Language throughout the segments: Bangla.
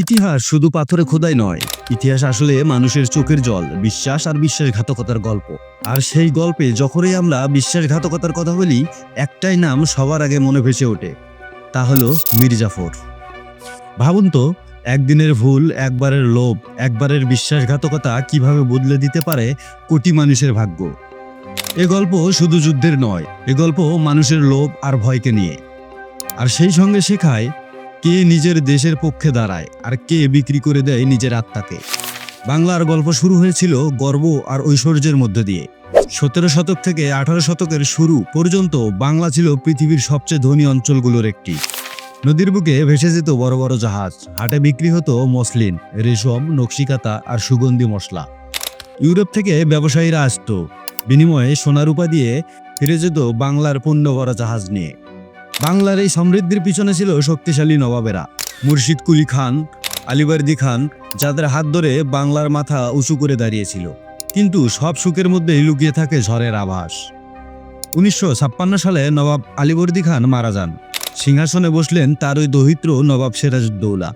ইতিহাস শুধু পাথরে খোদাই নয়, ইতিহাস আসলে মানুষের চোখের জল, বিশ্বাস আর বিশ্বাসঘাতকতার গল্প। আর সেই গল্পে যখনই আমরা বিশ্বাসঘাতকতার কথা বলি, একটাই নাম সবার আগে মনে ভেসে ওঠে, তা হলো মির্জাফর। ভাবুন তো, একদিনের ভুল, একবারের লোভ, একবারের বিশ্বাসঘাতকতা কীভাবে বদলে দিতে পারে কোটি মানুষের ভাগ্য? এ গল্প শুধু যুদ্ধের নয়, এ গল্প মানুষের লোভ আর ভয়কে নিয়ে। আর সেই সঙ্গে শেখায় কে নিজের দেশের পক্ষে দাঁড়ায় আর কে বিক্রি করে দেয় নিজের আত্মাকে। বাংলার গল্প শুরু হয়েছিল গর্ব আর ঐশ্বর্যের মধ্য দিয়ে। সতেরো শতক থেকে আঠারো শতকের শুরু পর্যন্ত বাংলা ছিল পৃথিবীর সবচেয়ে ধনী অঞ্চলগুলোর একটি। নদীর বুকে ভেসে যেত বড় বড় জাহাজ, হাটে বিক্রি হতো মসলিন, রেশম, নকশিকাতা আর সুগন্ধি মশলা। ইউরোপ থেকে ব্যবসায়ীরা আসতো, বিনিময়ে সোনারূপা দিয়ে ফিরে যেত বাংলার পণ্য ভরা জাহাজ নিয়ে। বাংলার এই সমৃদ্ধির পিছনে ছিল শক্তিশালী নবাবেরা। মুর্শিদ কুলি খান, আলিবর্দি খান, যাদের হাত ধরে বাংলার মাথা উঁচু করে দাঁড়িয়েছিল। কিন্তু সব সুখের মধ্যেই লুকিয়ে থাকে ঝড়ের আভাস। উনিশশো ছাপ্পান্ন সালে নবাব আলিবর্দি খান মারা যান। সিংহাসনে বসলেন তার ওই দহিত্র নবাব সিরাজউদ্দৌলা।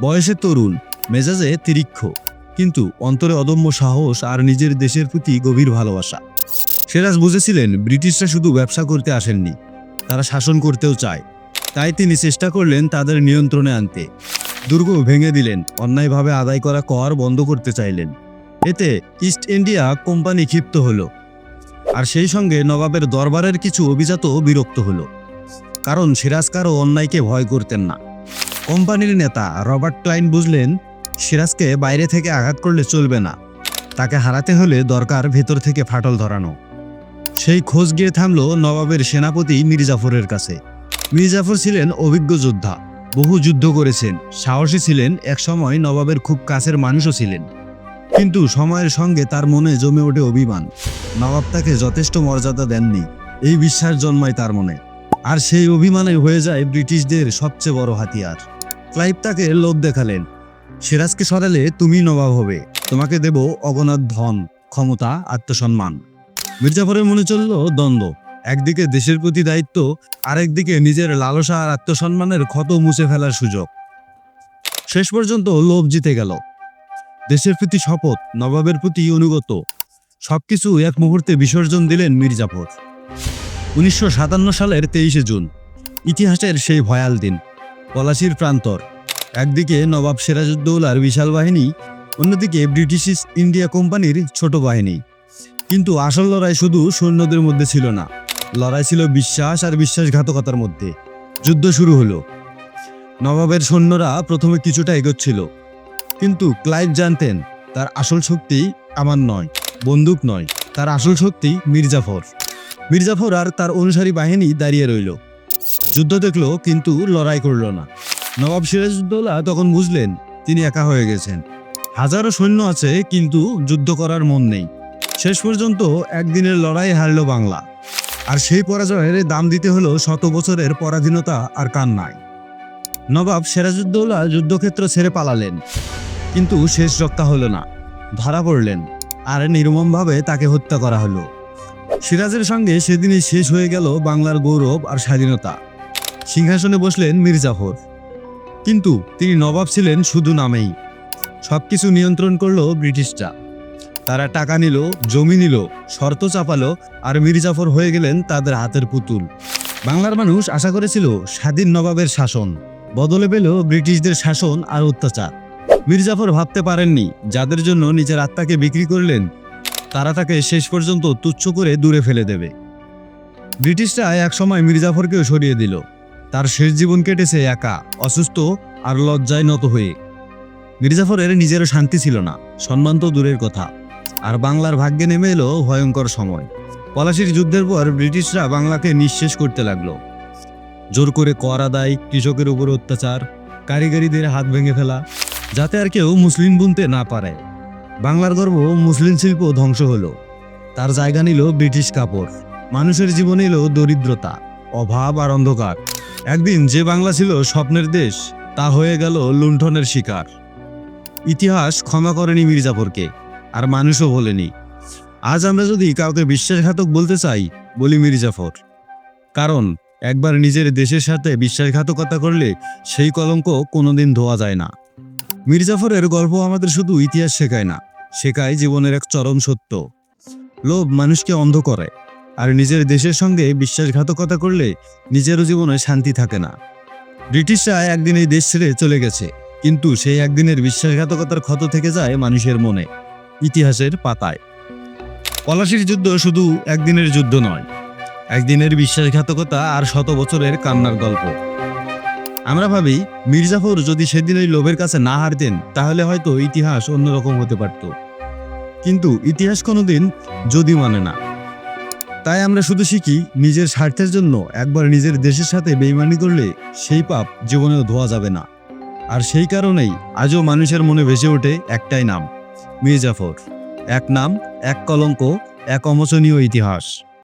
বয়সে তরুণ, মেজাজে তিরিক্ষ, কিন্তু অন্তরে অদম্য সাহস আর নিজের দেশের প্রতি গভীর ভালোবাসা। সিরাজ বুঝেছিলেন ব্রিটিশরা শুধু ব্যবসা করতে আসেননি তারা শাসন করতেও চায়। তাই তিনি চেষ্টা করলেন তাদের নিয়ন্ত্রণে আনতে। দুর্গ ভেঙে দিলেন, অন্যায়ভাবে আদায় করা কর বন্ধ করতে চাইলেন। এতে ইস্ট ইন্ডিয়া কোম্পানি ক্ষিপ্ত হলো। আর সেই সঙ্গে নবাবের দরবারের কিছু অভিজাত বিরক্ত হলো। কারণ সিরাজ কারও অন্যায়কে ভয় করতেন না। কোম্পানির নেতা রবার্ট ক্লাইন বুঝলেন, সিরাজকে বাইরে থেকে আঘাত করলে চলবে না। তাকে হারাতে হলে দরকার ভেতর থেকে ফাটল ধরানো। সেই খোঁজ গিয়ে থামলো নবাবের সেনাপতি মির্জাফরের কাছে। মির্জাফর ছিলেন অভিজ্ঞ যোদ্ধা, বহু যুদ্ধ করেছেন, সাহসী ছিলেন, একসময় নবাবের খুব কাছের মানুষও ছিলেন। কিন্তু সময়ের সঙ্গে তার মনে জমে ওঠে অভিমান। নবাব তাকে যথেষ্ট মর্যাদা দেননি, এই বিশ্বাস জন্মায় তার মনে। আর সেই অভিমানে হয়ে যায় ব্রিটিশদের সবচেয়ে বড় হাতিয়ার। ক্লাইভ তাকে লোভ দেখালেন, সিরাজকে সরালে তুমি নবাব হবে, তোমাকে দেব অগণাত ধন ক্ষমতা, আত্মসম্মান। মির্জাফরের মনে চলল দ্বন্দ্ব। একদিকে দেশের প্রতি দায়িত্ব, আরেকদিকে নিজের লালসা আর আত্মসম্মানের ক্ষত মুছে ফেলার সুযোগ। শেষ পর্যন্ত লোভ জিতে গেল। দেশের প্রতি শপথ, নবাবের প্রতি অনুগত, সবকিছু এক মুহূর্তে বিসর্জন দিলেন মির্জাফর। উনিশশো সাতান্ন সালের তেইশে জুন, ইতিহাসের সেই ভয়াল দিন, পলাশির প্রান্তর। একদিকে নবাব সিরাজউদ্দৌলার বিশাল বাহিনী, অন্যদিকে ব্রিটিশ ইস্ট ইন্ডিয়া কোম্পানির ছোট বাহিনী। কিন্তু আসল লড়াই শুধু সৈন্যদের মধ্যে ছিল না। লড়াই ছিল বিশ্বাস আর বিশ্বাসঘাতকতার মধ্যে। যুদ্ধ শুরু হলো। নবাবের সৈন্যরা প্রথমে কিছুটা এগোচ্ছিল। কিন্তু ক্লাইভ জানতেন, তার আসল শক্তি আমার নয়, বন্দুক নয়, তার আসল শক্তি মির্জাফর। মির্জাফর আর তার অনুসারী বাহিনী দাঁড়িয়ে রইল। যুদ্ধ দেখল, কিন্তু লড়াই করল না। নবাব সিরাজউদ্দৌলা তখন বুঝলেন, তিনি একা হয়ে গেছেন। হাজারো সৈন্য আছে, কিন্তু যুদ্ধ করার মন নেই। শেষ পর্যন্ত একদিনের লড়াই হারল বাংলা। আর সেই পরাজয়ের দাম দিতে হলো শত বছরের পরাধীনতা আর কান্নায়। নবাব সিরাজউদ্দৌলা যুদ্ধক্ষেত্র ছেড়ে পালালেন। কিন্তু শেষ রক্ষা হলো না, ধরা পড়লেন। আর নির্মমভাবে তাকে হত্যা করা হলো। সিরাজের সঙ্গে সেদিনই শেষ হয়ে গেল বাংলার গৌরব আর স্বাধীনতা। সিংহাসনে বসলেন মির্জাফর। কিন্তু তিনি নবাব ছিলেন শুধু নামেই। সবকিছু নিয়ন্ত্রণ করল ব্রিটিশরা। তারা টাকা নিল, জমি নিল, শর্ত চাপালো আর মির্জাফর হয়ে গেলেন তাদের হাতের পুতুল। বাংলার মানুষ আশা করেছিল স্বাধীন নবাবের শাসন। বদলে পেল ব্রিটিশদের শাসন আর অত্যাচার। মির্জাফর ভাবতে পারেননি যাদের জন্য নিজের আত্মাকে বিক্রি করলেন, তারা তাকে শেষ পর্যন্ত তুচ্ছ করে দূরে ফেলে দেবে। ব্রিটিশরা একসময় মির্জাফরকেও সরিয়ে দিল। তার শেষ জীবন কেটেছে একা, অসুস্থ আর লজ্জায় নত হয়ে। মির্জাফরের নিজেরও শান্তি ছিল না, সম্মান তো দূরের কথা। আর বাংলার ভাগ্যে নেমে এলো ভয়ঙ্কর সময়। পলাশির যুদ্ধের পর ব্রিটিশরা বাংলাকে নিঃশেষ করতে লাগল। জোর করে কর আদায়, কৃষকের উপর অত্যাচার, কারিগরিদের হাত ভেঙে ফেলা, যাতে আর কেউ মুসলিম বুনতে না পারে। বাংলার গর্ব মুসলিম শিল্প ধ্বংস হলো। তার জায়গা নিল ব্রিটিশ কাপড়। মানুষের জীবনে এলো দরিদ্রতা, অভাব আর অন্ধকার। একদিন যে বাংলা ছিল স্বপ্নের দেশ, তা হয়ে গেল লুণ্ঠনের শিকার। ইতিহাস ক্ষমা করেনি মির্জাফরকে আর মানুষও বলেনি। আজ আমরা যদি কাউকে বিশ্বাসঘাতক বলতে চাই, বলি মির্জাফর। কারণ, একবার নিজের দেশের সাথে বিশ্বাসঘাতকতা করলে সেই কলঙ্ক কোনোদিন ধোয়া যায় না। মির্জাফরের গল্প আমাদের শুধু ইতিহাস শেখায় না, শেখায় জীবনের এক চরম সত্য। লোভ মানুষকে অন্ধ করে, আর নিজের দেশের সঙ্গে বিশ্বাসঘাতকতা করলে নিজেরও জীবনে শান্তি থাকে না। ব্রিটিশরা একদিন এই দেশ ছেড়ে চলে গেছে, কিন্তু সেই একদিনের বিশ্বাসঘাতকতার ক্ষত থেকে যায় মানুষের মনে। ইতিহাসের পাতায়। পলাশির যুদ্ধ শুধু একদিনের যুদ্ধ নয়, একদিনের বিশ্বাসঘাতকতা আর শত বছরের কান্নার গল্প। আমরা ভাবি, মির্জাফর যদি সেদিন ওই লোভের কাছে না হারতেন, তাহলে হয়তো ইতিহাস অন্যরকম হতে পারত। কিন্তু ইতিহাস কোনোদিন যদি মানে না। তাই আমরা শুধু শিখি, নিজের স্বার্থের জন্য একবার নিজের দেশের সাথে বেইমানি করলে সেই পাপ জীবনেও ধোয়া যাবে না। আর সেই কারণেই আজও মানুষের মনে ভেসে ওঠে একটাই নাম মির্জাফর। এক নাম এক কলঙ্ক এক অমোচনীয় ইতিহাস।